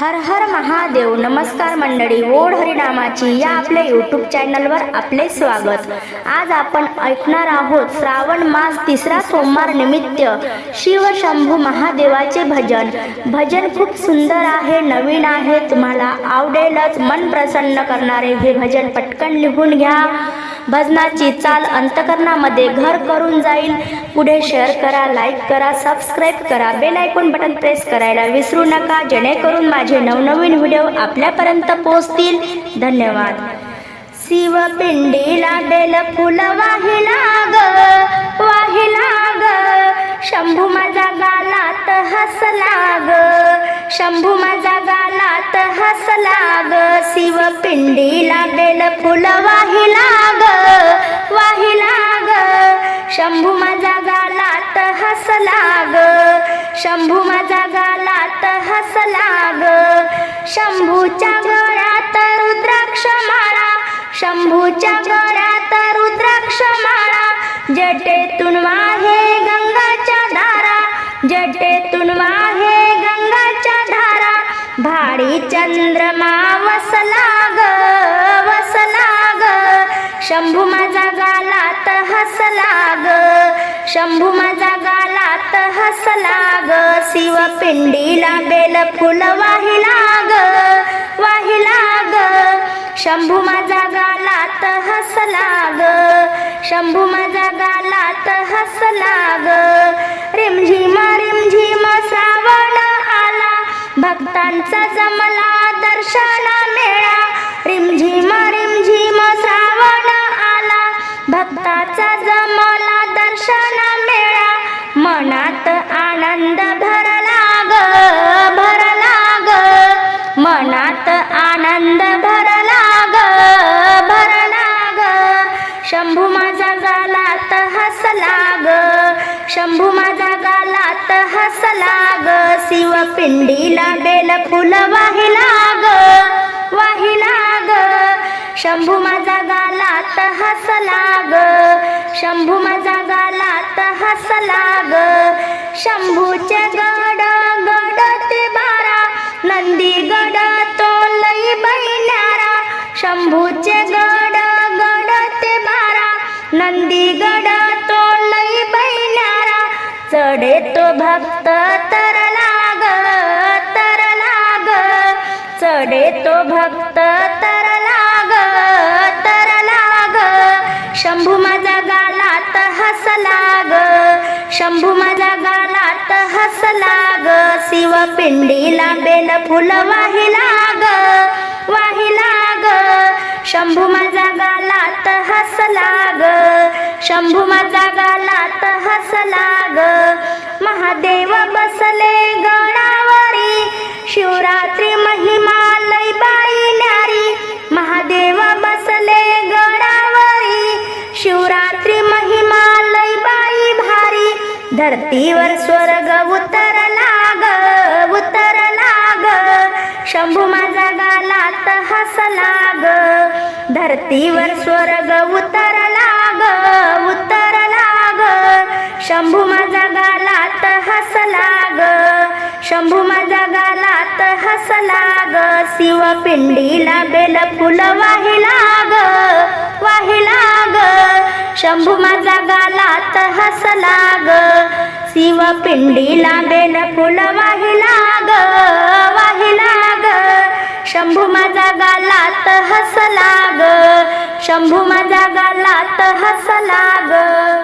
हर हर महादेव. नमस्कार मंडळी. ओढ हरिनामाची या आपल्या यूट्यूब चॅनलवर आपले स्वागत. आज आपण ऐकणार आहोत श्रावण मास तिसरा सोमवार निमित्त शिव शंभू महादेवाचे भजन. भजन खूप सुंदर आहे नवीन आहे. तुम्हाला आवडेलच. मन प्रसन्न करणारे हे भजन पटकन लिहून घ्या. भजनाची चाल अंतकरणामध्ये घर करून जाईल. पुढे शेअर करा लाईक करा सबस्क्राईब करा. बेल आयकॉन बटन प्रेस करायला विसरू नका. जेणेकरून माझे नवनवीन व्हिडिओ आपल्यापर्यंत पोहोचतील. धन्यवाद. शिवपिंडीला बेल फुल वाहिला ग वाहिला ग शंभू माझा गालात हसला ग शंभू माझा गालात हसला ग शिवपिंडीला बेल फुल वाहिला ग वाहिला ग शंभू माझा गालात हसला ग शंभू माझा गालात हसला ग. शंभूच्या गळ्यात रुद्राक्ष माळा. शंभूच्या गळ्यात रुद्राक्ष माळा. जटेतून वाहे गंगाच्या धारा. जटेतून वाहे गंगाच्या धारा. भाडी चंद्रमा वसला ग वसला ग. शंभू माझा हसला ग शंभू माझा गालात हसला ग शिवपिंडीला बेल फुल वाहिला ग वाहिला ग शंभू माझा गालात हसला ग शंभू माझा गालात हसला ग रिमझिम रिमझिम श्रावण आला. भक्तांचा जमला दर्शन मेळा. रिमझिम रिमझिम भक्ताचा जमला दर्शन मेळा मनात आनंद भरला ग भरला ग. मनात आनंद भरला ग भरला ग. शंभू माझा गालात हसला ग शंभू माझा गालात हसला ग. शिवपिंडीला बेल फुल वाहिला ग. शंभू माझा गालात हसला ग शंभू माझा गालात हसला ग शंभूचे गड गड ते बारा. नंदी गड तो लई बैन्यारा शंभूचे गड गड ते बारा. नंदी गड तो लई बैन्यारा चढे तो भक्त तर लाग तर लाग. चढे तो भक्त शंभू माझा गालात हसला ग शंभू माझा गालात हसला ग शिवपिंडीला बेल फुल वाहिला ग वाहिला ग शंभू माझा गालात हसला ग शंभू माझा गालात हसला ग महादेव बसले गळा रात्री महिमालय बाई भारी. धरतीवर स्वर्ग उतरला ग उतरला ग शंभू माझा गालात हसला ग धरतीवर स्वर्ग उतरला ग उतरला ग शंभू माझा गालात हसला ग शंभू माझा गालात हसला ग शिवपिंडीला बेल फुल वाहिला ग वाहिला ग शंभू माझा गालात हसला ग. शिवपिंडीला बेल फुल वाहिला ग वाहिला ग शंभू माझा गालात हसला ग. शंभू माझा गालात हसला ग.